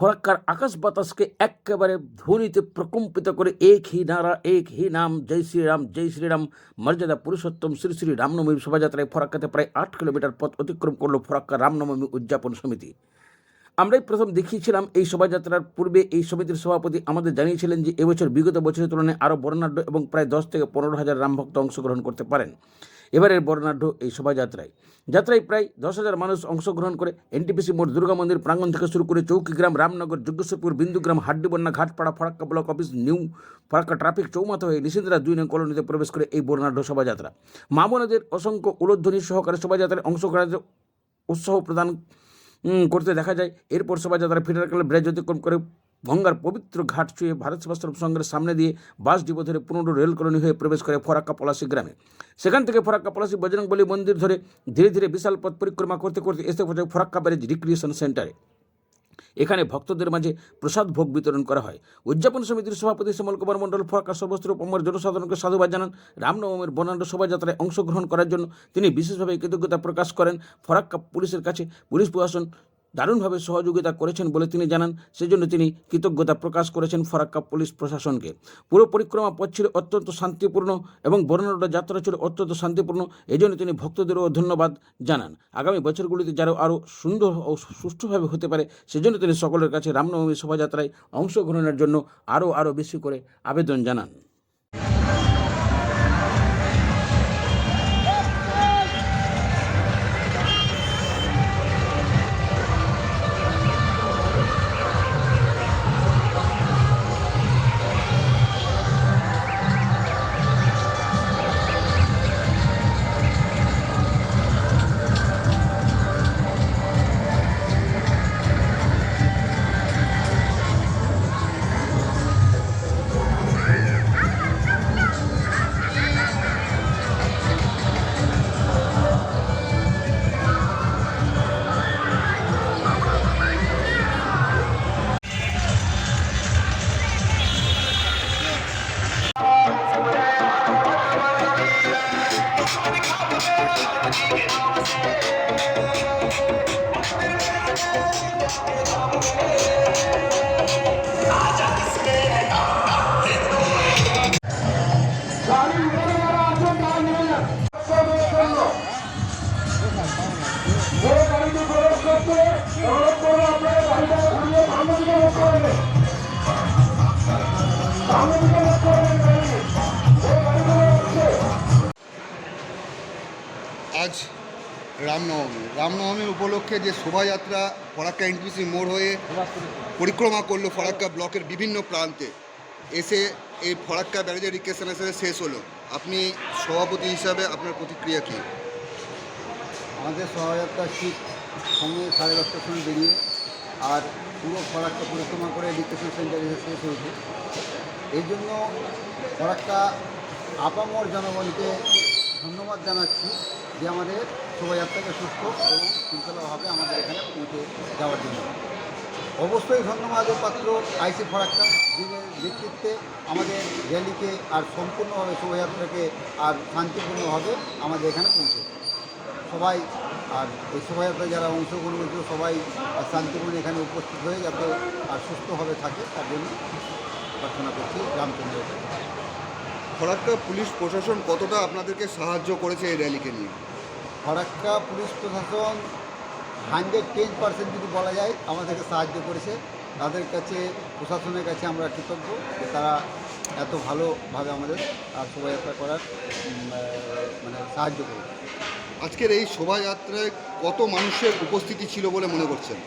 ফরাক্কার আকাশ বাতাসকে একেবারে ধ্বনিতে প্রকম্পিত করে এক হি নারা, এক হি নাম, জয় শ্রীরাম জয় শ্রীরাম, মর্যাদা পুরুষোত্তম, শ্রী শ্রী রামনবমী শোভাযাত্রায় ফরাক্কাতে প্রায় আট কিলোমিটার পথ অতিক্রম করল ফরাক্কা রামনবমী উদযাপন সমিতি। আমরাই প্রথম দেখিয়েছিলাম এই শোভাযাত্রার পূর্বে এই সমিতির সভাপতি আমাদের জানিয়েছিলেন যে এবছর বিগত বছরের তুলনায় আরও বর্ণাঢ্য এবং প্রায় দশ থেকে পনেরো হাজার রামভক্ত অংশগ্রহণ করতে পারেন। এবারের বর্ণাঢ্য এই শোভাযাত্রায়। যাত্রায় প্রায় দশ হাজার মানুষ অংশগ্রহণ করে এনটিপিসি মোড় দুর্গা মন্দির প্রাঙ্গণ থেকে শুরু করে Chaukigram Ramnagar, Jajneswarpur, Bindugram Haddibanya Ghatpara, Farakka block office, new Farakka traffic চৌমাথা হয়ে নিশিন্দ্রা দুই নং কলোনিতে প্রবেশ করে এই বর্ণাঢ্য শোভাযাত্রা। মামনাদের অসংখ্য উলোধ্বনি সহকারে শোভাযাত্রায় অংশগ্রহণের উৎসাহ প্রদান করতে দেখা যায়। এরপর শোভাযাত্রা ফিটারকালে ব্রিজ অতিক্রম করে গঙ্গার পবিত্র ঘাট ছুঁয়ে ভারত সেবাশ্রম সংঘের সামনে দিয়ে বাস ডিপো ধরে পুনর রেল কলোনি হয়ে প্রবেশ করে ফরাক্কা পলাশি গ্রামে। সেখান থেকে ফরাক্কা পলাশি বজরংবলী মন্দির ধরে ধীরে ধীরে বিশাল পথ পরিক্রমা করতে করতে এসে পৌঁছায় ফরাক্কা ব্যারেজ রিক্রিয়েশন সেন্টারে। এখানে ভক্তদের মাঝে প্রসাদ ভোগ বিতরণ করা হয়। উদযাপন সমিতির সভাপতি শ্যামল কুমার মণ্ডল ফরাক্কা সর্বস্ত্র অমর জনসাধারণকে সাধুবাদ জানান। রামনবমীর বর্ণাঢ্য শোভাযাত্রায় অংশগ্রহণ করার জন্য তিনি বিশেষভাবে কৃতজ্ঞতা প্রকাশ করেন। ফরাক্কা পুলিশের কাছে পুলিশ প্রশাসন দারুণভাবে সহযোগিতা করেছেন বলে তিনি জানান। সেজন্য তিনি কৃতজ্ঞতা প্রকাশ করেছেন ফরাক্কা পুলিশ প্রশাসনকে। পুরো পরিক্রমা পথ ছিল অত্যন্ত শান্তিপূর্ণ এবং বর্ণাঢ্য যাত্রা ছিল অত্যন্ত শান্তিপূর্ণ। এই জন্য তিনি ভক্তদেরও ধন্যবাদ জানান। আগামী বছরগুলিতে যারা আরও সুন্দর ও সুষ্ঠুভাবে হতে পারে, সেজন্য তিনি সকলের কাছে রামনবমী শোভাযাত্রায় অংশগ্রহণের জন্য আরও আরও বেশি করে আবেদন জানান। আজ রামনবমী। রামনবমী উপলক্ষে যে শোভাযাত্রা, ফরাক্কা এনটিসি মোড় হয়ে পরিক্রমা করল ফরাক্কা ব্লকের বিভিন্ন প্রান্তে। এসে এই ফরাক্কা ব্যারেজের রিকেশন এসে শেষ হলো। আপনি সভাপতি হিসাবে আপনার প্রতিক্রিয়া কী? আমাদের শোভাযাত্রা ঠিক সঙ্গে সাড়ে দশটার সময় বেরিয়ে আর পুরো ফরাক্কা পরিক্রমা করে এডুকেশন সেন্টারে এসে শেষ হয়েছে এই জন্য ফরাক্কা আপামর জনগণকে ধন্যবাদ জানাচ্ছি যে আমাদের শোভাযাত্রাকে সুস্থ এবং শৃঙ্খলাভাবে আমাদের এখানে পৌঁছে যাওয়ার জন্য। অবশ্যই ধন্যবাদ পাত্র আইসি ফরাক্কা যিনি নেতৃত্বে আমাদের র্যালিকে আর সম্পূর্ণভাবে শোভাযাত্রাকে আর শান্তিপূর্ণভাবে আমাদের এখানে পৌঁছে। সবাই আর এই শোভাযাত্রায় যারা অংশগ্রহণ করেছিল সবাই শান্তিপূর্ণ এখানে উপস্থিত হয়ে যাতে আর সুস্থভাবে থাকে তার জন্য প্রার্থনা করছি রামচন্দ্র। ফরাক্কা পুলিশ প্রশাসন কতটা আপনাদেরকে সাহায্য করেছে এই র্যালিকে নিয়ে? ফরাক্কা পুলিশ প্রশাসন হান্ড্রেড টেন পার্সেন্ট যদি বলা যায় আমাদেরকে সাহায্য করেছে। তাদের কাছে প্রশাসনের কাছে আমরা কৃতজ্ঞ যে তারা এত ভালোভাবে আমাদের আর শোভাযাত্রা করার মানে সাহায্য করেছে। আজকের এই শোভাযাত্রায় কত মানুষের উপস্থিতি ছিল বলে মনে করছেন?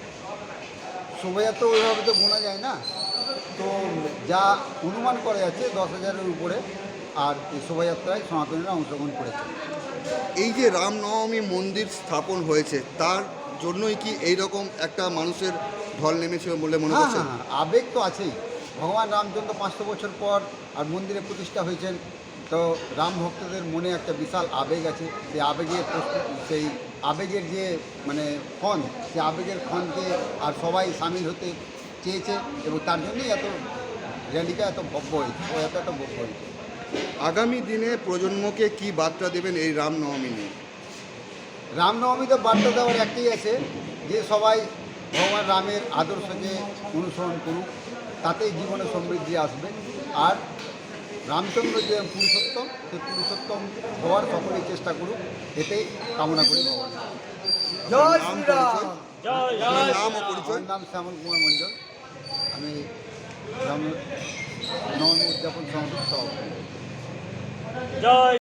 শোভাযাত্রা ওইভাবে তো গোনা যায় না। তো যা অনুমান করা যাচ্ছে দশ হাজারের উপরে আর এই শোভাযাত্রায় সনাতনীরা অংশগ্রহণ করেছে। এই যে রামনবমী মন্দির স্থাপন হয়েছে তার জন্যই কি এই রকম একটা মানুষের ঢল নেমেছে বলে মনে হ্যাঁ করছেন? হ্যাঁ হ্যাঁ, আবেগ তো আছেই। ভগবান রামচন্দ্র পাঁচশো বছর পর আর মন্দিরে প্রতিষ্ঠা হয়েছেন। তো রাম ভক্তদের মনে একটা বিশাল আবেগ আছে। সেই আবেগের প্রস্তুত সেই আবেগের যে মানে ক্ষণ সেই আবেগের ক্ষণকে আর সবাই সামিল হতে চেয়েছে এবং তার জন্যই এত র্যালিটা এত ভব্য হয়েছে ও এত এত ভব্য হয়েছে। আগামী দিনে প্রজন্মকে কি বার্তা দেবেন এই রামনবমী নিয়ে? রামনবমীতে বার্তা দেওয়ার একটাই আছে যে সবাই ভগবান রামের আদর্শকে অনুসরণ করুক তাতেই জীবনে সমৃদ্ধি আসবে। আর রামচন্দ্র যে পুরুষোত্তম সে পুরুষোত্তম হওয়ার সকলেই চেষ্টা করুক এতে কামনা করি ভগবান নাম ও পরিচয়। আমার নাম শ্যামল কুমার মঞ্জল। আমি নবমী উদযাপন সমাজ সভাপতি।